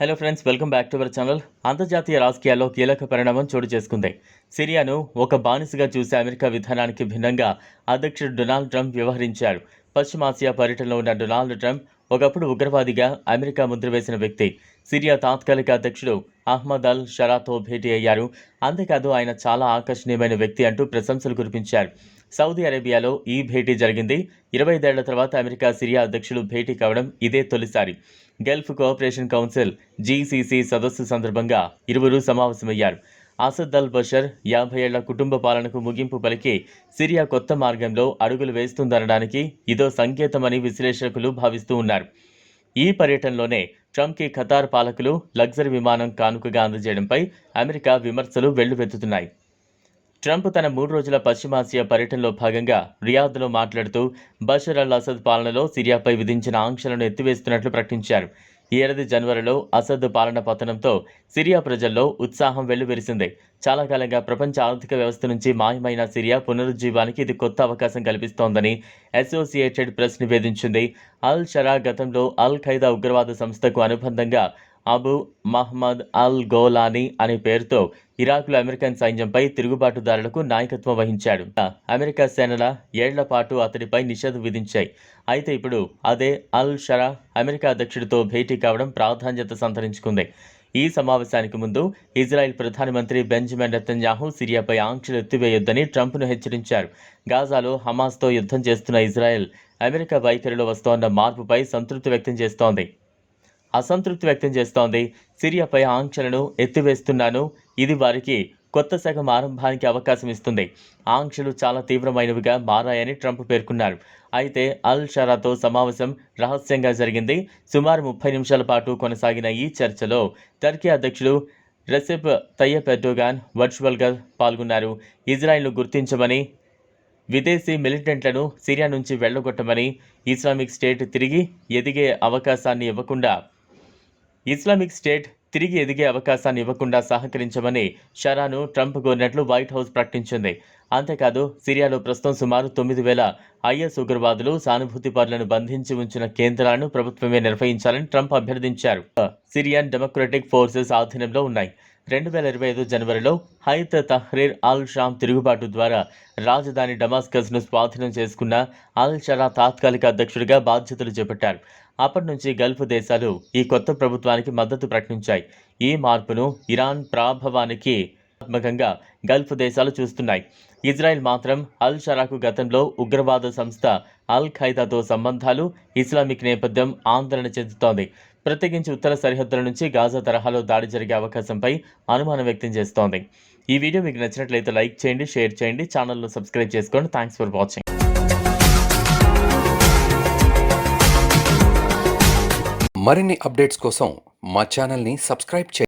Hello friends welcome back to our channel అంతర్జాతీయ రాజకీయాల్లో కీలక పరిణామం చోటు చేసుకుంది. సిరియాను ఒక బానిసగా చూసే అమెరికా విధానానికి భిన్నంగా అధ్యక్షుడు డొనాల్డ్ ట్రంప్ వ్యవహరించారు. పశ్చిమాసియా పర్యటనలో ఉన్న డొనాల్డ్ ట్రంప్ ఒకప్పుడు ఉగ్రవాదిగా అమెరికా ముద్ర వేసిన వ్యక్తి. సిరియా తాత్కాలిక అధ్యక్షుడు అహ్మద్ అల్ షరాతో భేటీ అయ్యారు. అంతేకాదు ఆయన చాలా ఆకర్షణీయమైన వ్యక్తి అంటూ ప్రశంసలు కురిపించారు. సౌదీ అరేబియాలో ఈ భేటీ జరిగింది. ఇరవై ఐదేళ్ళ తర్వాత అమెరికా సిరియా అధ్యక్షులు భేటీ కావడం ఇదే తొలిసారి. గల్ఫ్ కోఆపరేషన్ కౌన్సిల్ జీసీసీ సదస్సు సందర్భంగా ఇరువురు సమావేశమయ్యారు. అసద్ అల్ బషర్ యాభై ఏళ్ళ కుటుంబ పాలనకు ముగింపు పలికి సిరియా కొత్త మార్గంలో అడుగులు వేస్తుందనడానికి ఇదో సంకేతమని విశ్లేషకులు భావిస్తూ ఉన్నారు. ఈ పర్యటనలోనే ట్రంప్కి ఖతార్ పాలకులు లగ్జరీ విమానం కానుకగా అందజేయడంపై అమెరికా విమర్శలు వెల్లువెత్తుతున్నాయి. ట్రంప్ తన మూడు రోజుల పశ్చిమాసియా పర్యటనలో భాగంగా రియాద్లో మాట్లాడుతూ బషర్ అల్ అసద్ పాలనలో సిరియాపై విధించిన ఆంక్షలను ఎత్తివేస్తున్నట్లు ప్రకటించారు. ఈ ఏడాది జనవరిలో అసద్ పాలన పతనంతో సిరియా ప్రజల్లో ఉత్సాహం వెల్లువెరిసింది. చాలా కాలంగా ప్రపంచ ఆర్థిక వ్యవస్థ నుంచి మాయమైన సిరియా పునరుజ్జీవానికి ఇది కొత్త అవకాశం కల్పిస్తోందని అసోసియేటెడ్ ప్రెస్ నివేదించింది. అల్ షరా గతంలో అల్ ఖైదా ఉగ్రవాద సంస్థకు అనుబంధంగా అబు మహ్మద్ అల్ గోలానీ అనే పేరుతో ఇరాక్లో అమెరికన్ సైన్యంపై తిరుగుబాటుదారులకు నాయకత్వం వహించాడు. అమెరికా సేనల ఏళ్ళ పాటు అతడిపై నిషేధం విధించాయి. అయితే ఇప్పుడు అదే అల్ షరా అమెరికా అధ్యక్షుడితో భేటీ కావడం ప్రాధాన్యత సంతరించుకుంది. ఈ సమావేశానికి ముందు ఇజ్రాయెల్ ప్రధానమంత్రి బెంజమిన్ నెతన్యాహు సిరియాపై ఆంక్షలు ఎత్తివేయొద్దని ట్రంప్ను హెచ్చరించారు. గాజాలో హమాస్తో యుద్ధం చేస్తున్న ఇజ్రాయెల్ అమెరికా వైఖరిలో వస్తోన్న మార్పుపై సంతృప్తి వ్యక్తం చేస్తోంది. అసంతృప్తి వ్యక్తం చేస్తోంది. సిరియాపై ఆంక్షలను ఎత్తివేస్తున్నాను. ఇది వారికి కొత్త సగం ఆరంభానికి అవకాశం ఇస్తుంది. ఆంక్షలు చాలా తీవ్రమైనవిగా మారాయని ట్రంప్ పేర్కొన్నారు. అయితే అల్ షరాతో సమావేశం రహస్యంగా జరిగింది. సుమారు ముప్పై నిమిషాల పాటు కొనసాగిన ఈ చర్చలో టర్కీ అధ్యక్షుడు రెసెప్ తయ్యప్ ఎర్డోగాన్ వర్చువల్గా పాల్గొన్నారు. ఇజ్రాయెల్ను గుర్తించమని విదేశీ మిలిటెంట్లను సిరియా నుంచి వెళ్ళగొట్టమని ఇస్లామిక్ స్టేట్ తిరిగి ఎదిగే అవకాశాన్ని ఇవ్వకుండా ఇస్లామిక్ స్టేట్ తిరిగి ఎదిగే అవకాశాన్ని ఇవ్వకుండా సహకరించమని షరాను ట్రంప్ కోరినట్లు వైట్ హౌస్ ప్రకటించింది. అంతేకాదు సిరియాలో ప్రస్తుతం సుమారు తొమ్మిది వేల ఐఎస్ ఉగ్రవాదులు సానుభూతి పరులను బంధించి ఉంచిన కేంద్రాలను ప్రభుత్వమే నిర్వహించాలని ట్రంప్ అభ్యర్థించారు. సిరియన్ డెమోక్రటిక్ ఫోర్సెస్ ఆధీనంలో ఉన్నాయి. రెండు వేల ఇరవై ఐదు జనవరిలో హైత్ తహ్రీర్ అల్ షామ్ తిరుగుబాటు ద్వారా రాజధాని డమాస్కస్ను స్వాధీనం చేసుకున్న అల్ షరా తాత్కాలిక అధ్యక్షుడిగా బాధ్యతలు చేపట్టారు. అప్పటి నుంచి గల్ఫ్ దేశాలు ఈ కొత్త ప్రభుత్వానికి మద్దతు ప్రకటించాయి. ఈ మార్పును ఇరాన్ ప్రాభవానికి ఆత్మకంగా గల్ఫ్ దేశాలు చూస్తున్నాయి. ఇజ్రాయెల్ మాత్రం అల్ షరాకు గతంలో ఉగ్రవాద సంస్థ అల్ ఖైదాతో సంబంధాలు ఇస్లామిక్ నేపథ్యం ఆందోళన చెందుతోంది. ప్రత్యేకించి ఉత్తర సరిహద్దుల నుంచి గాజా తరహాలో దాడి జరిగే అవకాశంపై అనుమానం వ్యక్తం చేస్తోంది. ఈ వీడియో మీకు నచ్చినట్లయితే లైక్ చేయండి షేర్ చేయండి ఛానల్ను సబ్స్క్రైబ్ చేసుకోండి. థ్యాంక్స్ ఫర్ వాచింగ్ మరిన్ని అప్డేట్స్ కోసం మా ఛానల్ని సబ్స్క్రైబ్ చేయండి.